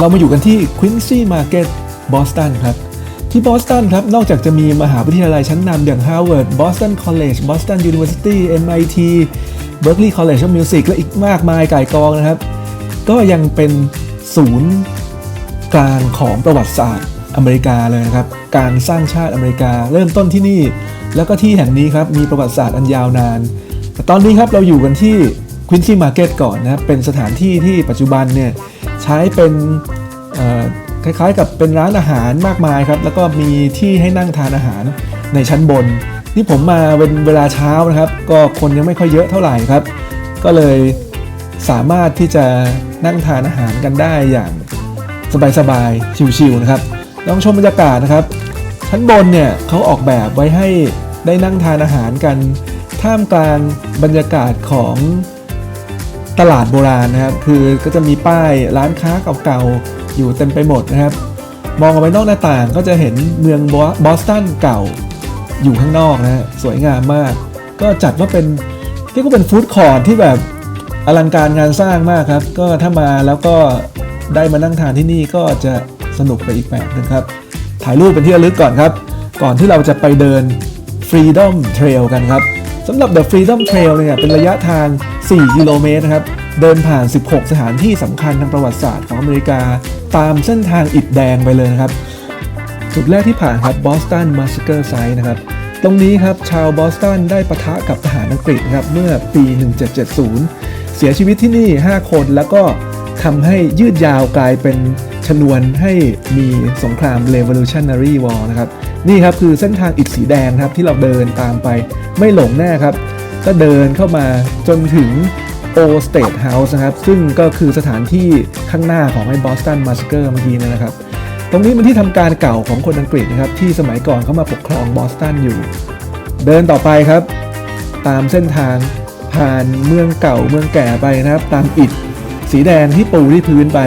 เรามาอยู่กันที่ Quincy Market บอสตันครับ ที่บอสตันครับ นอกจากจะมีมหาวิทยาลัยชั้นนำอย่าง Harvard Boston College Boston University MIT Berkeley College of Music และอีกมากมายก่ายกองนะครับ ก็ยังเป็นศูนย์กลางของประวัติศาสตร์อเมริกาเลยนะครับ การสร้างชาติอเมริกาเริ่มต้นที่นี่ แล้วก็ที่แห่งนี้ครับ มีประวัติศาสตร์อันยาวนาน แต่ตอนนี้ครับเราอยู่กันที่ Quincy Market ก่อนนะครับ เป็นสถานที่ที่ปัจจุบันเนี่ย ใช้เป็น คล้ายๆ กับเป็นร้านอาหารมากมายครับ แล้วก็มีที่ให้นั่งทานอาหารในชั้นบน นี่ผมมาเป็นเวลาเช้านะครับ ก็คนยังไม่ค่อยเยอะเท่าไหร่ครับ ก็เลยสามารถที่จะนั่งทานอาหารกันได้อย่างสบายๆชิวๆนะครับลองชมบรรยากาศนะครับ ชั้นบนเนี่ยเขาออกแบบไว้ให้ได้นั่งทานอาหารกัน ท่ามกลางบรรยากาศของตลาดโบราณนะครับ คือก็จะมีป้ายร้านค้าเก่าๆ อยู่เต็มไปหมดนะครับ มองออกไปนอกหน้าต่างก็จะเห็นเมืองบอสตันเก่าอยู่ข้างนอกนะฮะสวยงามมาก ก็จัดว่าเป็นเรียกว่าเป็นฟู้ดคอร์ทที่แบบอลังการงานสร้างมากครับ ก็ถ้ามาแล้วก็ได้มานั่งทานที่นี่ก็จะสนุกไปอีกแบบหนึงครับ ถ่ายรูปเป็นที่ระลึกก่อนครับ ก่อนที่เราจะไปเดิน Freedom Trail กันครับสำหรับ The Freedom Trail เนี่ยเป็นระยะทาง 4 กิโลเมตรนะครับ เดินผ่าน 16 สถานที่สำคัญทางประวัติศาสตร์ของอเมริกา ตามเส้นทางอิฐแดงไปเลยนะครับ จุดแรกที่ผ่านครับ Boston Massacre Site นะครับ ตรงนี้ครับชาวบอสตันได้ปะทะกับทหารอังกฤษนะครับเมื่อปี 1770 เสียชีวิตที่นี่ 5 คนแล้วก็ทำให้ยืดยาวกลายเป็นชนวนให้มีสงคราม Revolutionary War นะครับ นี่ครับคือเส้นทางอิฐสีแดงครับที่เราเดินตามไปไม่หลงแน่ครับ ก็เดินเข้ามาจนถึง Old State House นะครับ ซึ่งก็คือสถานที่ข้างหน้าของไอ้ Boston Massacre เมื่อกี้นะครับ ตรงนี้เป็นที่ทำการเก่าของคนอังกฤษนะครับ ที่สมัยก่อนเขามาปกครองบอสตันอยู่ เดินต่อไปครับ ตามเส้นทางผ่านเมืองเก่าเมืองแก่ไปนะครับ ตามอิฐสีแดงที่ปูที่พื้นไป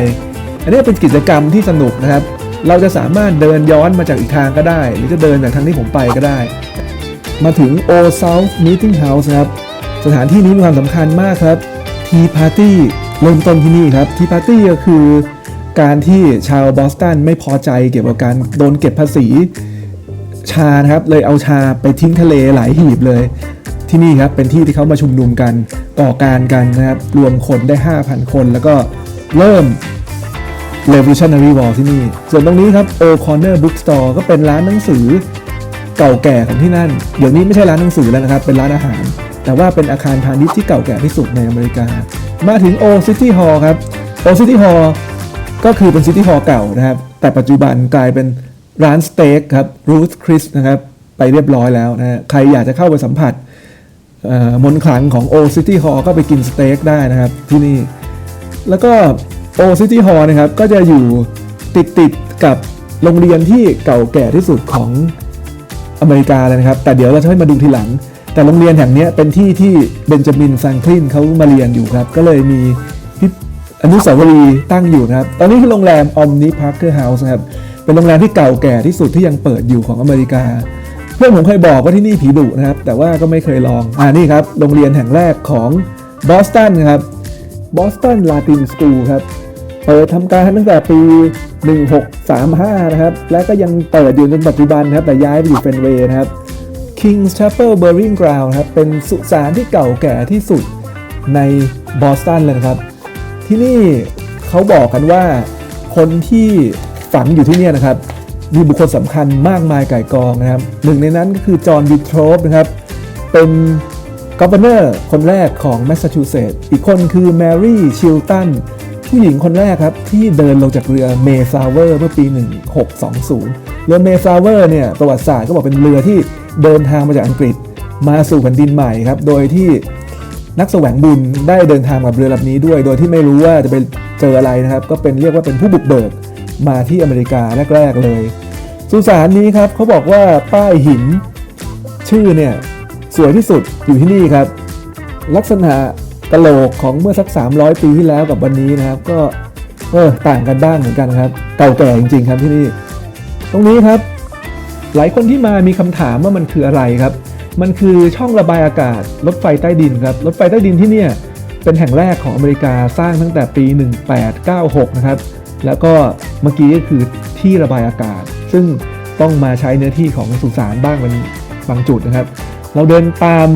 อันนี้เป็นกิจกรรมที่สนุกนะครับ เราจะสามารถเดินย้อนมาจากอีกทางก็ได้ หรือจะเดินจากทางที่ผมไปก็ได้ มาถึง Old South Meeting House นะครับ สถานที่นี้มีความสำคัญมากครับ Tea Party เริ่มต้นที่นี่ครับ Tea Party ก็คือการที่ชาวบอสตันไม่พอใจเกี่ยวกับการโดนเก็บภาษีชานะครับเลยเอาชาไปทิ้งทะเลหลายหีบเลย ที่นี่ครับเป็นที่ที่เขามาชุมนุมกันก่อการกันนะครับรวมคนได้ 5,000 คน แล้วก็เริ่ม Revolutionary War ที่นี่ ส่วนตรงนี้ครับ O Corner Bookstore ก็เป็นร้านหนังสือเก่าแก่ของที่นั่น เดี๋ยวนี้ไม่ใช่ร้านหนังสือแล้วนะครับ เป็นร้านอาหาร แต่ว่าเป็นอาคารพาณิชย์ที่เก่าแก่ที่สุดในอเมริกา มาถึง O City Hall ครับ O City Hall ก็คือเป็นซิตี้ฮอลล์เก่านะครับ แต่ปัจจุบันกลายเป็นร้านสเต็กครับ Ruth Chris นะครับ ไปเรียบร้อยแล้วนะใครอยากจะเข้าไปสัมผัสมนต์ขลังของ O City Hall ก็ไปกินสเต็กได้นะครับที่นี่ แล้วก็ O City Hall นะครับ ก็จะอยู่ติดติดๆกับโรงเรียนที่เก่าแก่ที่สุดของอเมริกาเลยนะครับ แต่เดี๋ยวเราจะให้มาดูทีหลัง แต่โรงเรียนแห่งนี้เป็นที่ที่เบนจามินแฟรงคลินเขามาเรียนอยู่ครับ ก็เลยมีพิพอนุสาวรีย์ตั้งอยู่นะครับ ตอนนี้คือโรงแรม Omni Parker House นะครับ เป็นโรงแรมที่เก่าแก่ที่สุดที่ยังเปิดอยู่ของอเมริกา เพื่อนผมเคยบอกว่าที่นี่ผีดุนะครับ แต่ว่าก็ไม่เคยลอง อ่านี่ครับ โรงเรียนแห่งแรกของบอสตันครับ Boston Latin School ครับ เปิดทำการตั้งแต่ปี 1635 นะครับ และก็ยังเปิดอยู่จนปัจจุบันนะครับ แต่ย้ายไปอยู่เฟนเวย์นะครับ King's Chapel Burying Ground ครับเป็นสุสานที่เก่าแก่ที่สุดในบอสตันเลยนะครับ ที่นี่เขาบอกกันว่าคนที่ฝังอยู่ที่นี่นะครับ มีบุคคลสำคัญมากมายก่ายกองนะครับ หนึ่งในนั้นก็คือจอห์นวิทโทรปนะครับ เป็นก o v เนอร์คนแรกของแมสซาชูเซตส์อีกคนคือแมรี่ชิลตันผู้หญิงคนแรกครับ ที่เดินลงจากเรือเมซาเวอร์เมื่อปี 1620 เรือเมซาเวอร์เนี่ยประวัติศาสตร์ก็บอกเป็นเรือที่ เดินทางมาจากอังกฤษมาสู่แผ่นดินใหม่ครับ โดยที่นักแสวงบุญได้เดินทางกับเรือลำนี้ด้วย โดยที่ไม่รู้ว่าจะไปเจออะไรนะครับ ก็เป็นเรียกว่าเป็นผู้บุกเบิกมาที่อเมริกาแรก ๆ เลย สุสานนี้ครับเขาบอกว่าป้ายหินชื่อเนี่ยสวยที่สุดอยู่ที่นี่ครับ ลักษณะกะโหลกของเมื่อสัก 300 ปีที่แล้วกับวันนี้นะครับ ก็เออต่างกันบ้างเหมือนกันครับเก่าแก่จริง ๆ ครับที่นี่ ตรงนี้ครับ หลายคนที่มามีคำถามว่ามันคืออะไรครับ มันคือช่องระบายอากาศรถไฟใต้ดินครับ รถไฟใต้ดินที่เนี่ยเป็นแห่งแรกของอเมริกาสร้างตั้งแต่ปี 1896 นะครับ แล้วก็เมื่อกี้ก็คือที่ระบายอากาศ ซึ่งต้องมาใช้เนื้อที่ของสุสานบ้างเป็นบางจุดนะครับ เราเดินตาม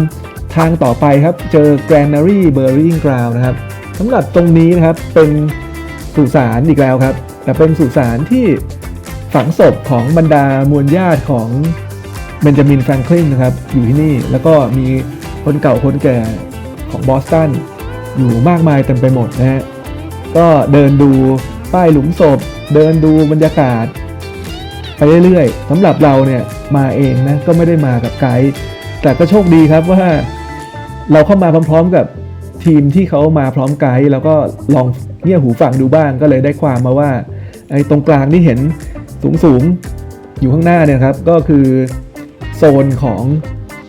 ทางต่อไปครับ เจอ Granary Burying Ground นะครับสำหรับตรงนี้นะครับเป็นสุสานอีกแล้วครับ แต่เป็นสุสานที่ ฝังศพของบรรดามวลญาติของเบนจามินแฟรงคลินนะครับอยู่ที่นี่แล้วก็มีคนเก่าคนแก่ของบอสตันอยู่มากมายเต็มไปหมดนะฮะก็เดินดูป้ายหลุมศพ เดินดูบรรยากาศ ไปเรื่อยๆสำหรับเราเนี่ยมาเองนะก็ไม่ได้มากับไกด์แต่ก็โชคดีครับว่าเราเข้ามาพร้อมๆกับทีมที่เขามาพร้อมไกด์แล้วก็ลองเงี่ยหูฟังดูบ้างก็เลยได้ความมาว่าไอ้ตรงกลางที่เห็น สูงๆ อยู่ข้างหน้าเนี่ยครับ ก็คือโซนของ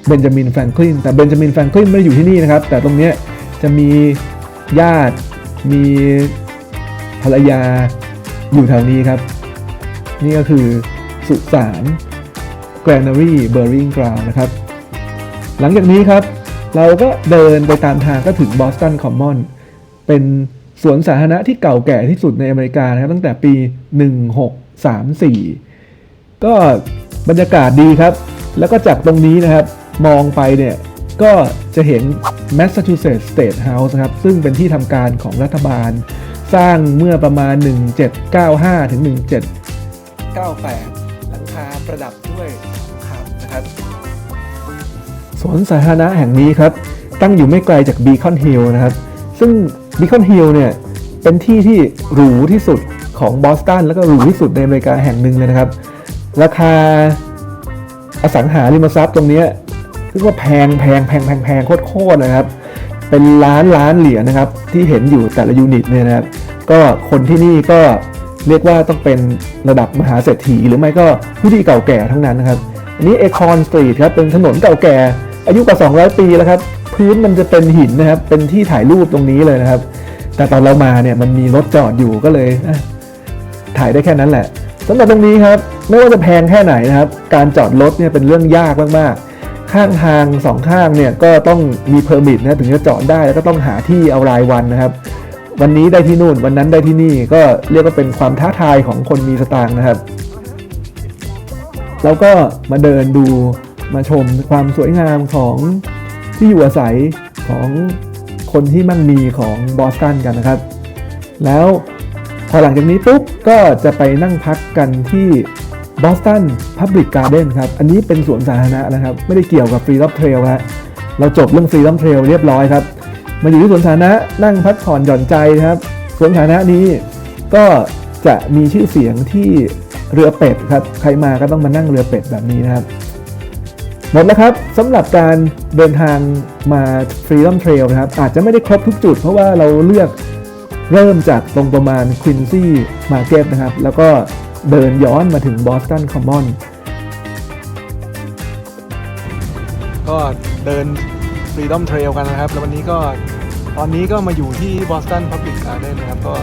เบนจามินแฟรงคลิน แต่เบนจามินแฟรงคลินไม่ได้อยู่ที่นี่นะครับ แต่ตรงนี้จะมีญาติ มีภรรยาอยู่แถวนี้ครับ นี่ก็คือสุสาน Granary Burying Ground นะครับ หลังจากนี้ครับ เราก็เดินไปตามทางก็ถึง Boston Common เป็นสวนสาธารณะที่เก่าแก่ที่สุดในอเมริกานะครับตั้งแต่ปี 3 4 ก็บรรยากาศดีครับ แล้วก็จากตรงนี้นะครับ มองไปเนี่ย ก็จะเห็น Massachusetts State House นะครับ ซึ่งเป็นที่ทำการของรัฐบาล สร้างเมื่อประมาณ 1795 ถึง 1798 หลังคาประดับด้วยทองคำนะครับสวนสาธารณะแห่งนี้ครับ ตั้งอยู่ไม่ไกลจากบีคอนฮิลนะครับ ซึ่งบีคอนฮิลเนี่ย เป็นที่ที่หรูที่สุด ของบอสตันแล้วก็หรูที่สุดในอเมริกาแห่งหนึ่งเลยนะครับ ราคาอสังหาริมทรัพย์ตรงนี้ยเรียกว่าแพงแพงแพงแพงแพงโคตรๆนะครับ เป็นล้านล้านเหรียญนะครับ ที่เห็นอยู่แต่ละยูนิตเนี่ยนะครับ ก็คนที่นี่ก็เรียกว่าต้องเป็นระดับมหาเศรษฐีหรือไม่ก็ผู้ที่เก่าแก่ทั้งนั้นนะครับ อันนี้เอคอนสตรีทครับเป็นถนนเก่าแก่ อายุกว่า 200 ปีแล้วครับ พื้นมันจะเป็นหินนะครับ เป็นที่ถ่ายรูปตรงนี้เลยนะครับ แต่ตอนเรามาเนี่ยมันมีรถจอดอยู่ก็เลย ถ่ายได้แค่นั้นแหละสำหรับตรงนี้ครับไม่ว่าจะแพงแค่ไหนนะครับ การจอดรถเนี่ยเป็นเรื่องยากมากๆ ข้างทางสองข้างเนี่ยก็ต้องมีเพอร์มิทนะถึงจะจอดได้แล้วก็ต้องหาที่เอารายวันนะครับ วันนี้ได้ที่นู่นวันนั้นได้ที่นี่ก็เรียกว่าเป็นความท้าทายของคนมีสตางค์นะครับแล้วก็มาเดินดูมาชมความสวยงามของที่อยู่อาศัยของคนที่มั่งมีของบอสตันกันนะครับ แล้ว พอหลังจากนี้ปุ๊บก็จะไปนั่งพักกันที่บอสตันพับ l ิกการ์เดนครับ อันนี้เป็นสวนสาธารณะนะครับ ไม่ได้เกี่ยวกับฟรี e อ m เทรลฮะเราจบเรื่องฟรี e อ m เทรลเรียบร้อยครับ มาอยู่ที่สวนสาธารณะนั่งพักผ่อนหย่อนใจครับ สวนสาธารณะนี้ก็จะมีชื่อเสียงที่เรือเป็ดครับ ใครมาก็ต้องมานั่งเรือเป็ดแบบนี้นะครับ หมดแล้วครับสำหรับการเดินทางมา Freedom Trail นะครับ อาจจะไม่ได้ครบทุกจุด เพราะว่าเราเลือก เริ่มจากตรงประมาณ Quincy Market นะครับ แล้วก็เดินย้อนมาถึง Boston Common ก็เดิน Freedom Trail กันนะครับ แล้ววันนี้ก็ตอนนี้ก็มาอยู่ที่ Boston Public Garden นะครับ ก็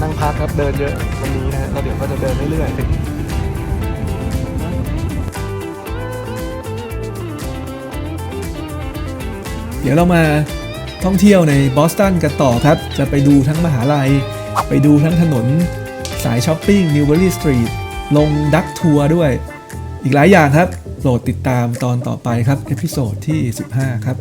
นั่งพักครับเดินเยอะวันนี้นะฮะแล้วเดี๋ยวก็จะเดินเรื่อยๆเดี๋ยวเรามา ท่องเที่ยวในบอสตันกันต่อครับ จะไปดูทั้งมหาลัย ไปดูทั้งถนน สายช้อปปิ้งนิวเบอรี่สตรีทลงดักทัวร์ด้วย อีกหลายอย่างครับ โปรดติดตามตอนต่อไปครับ เอพิโซดที่ 15 ครับ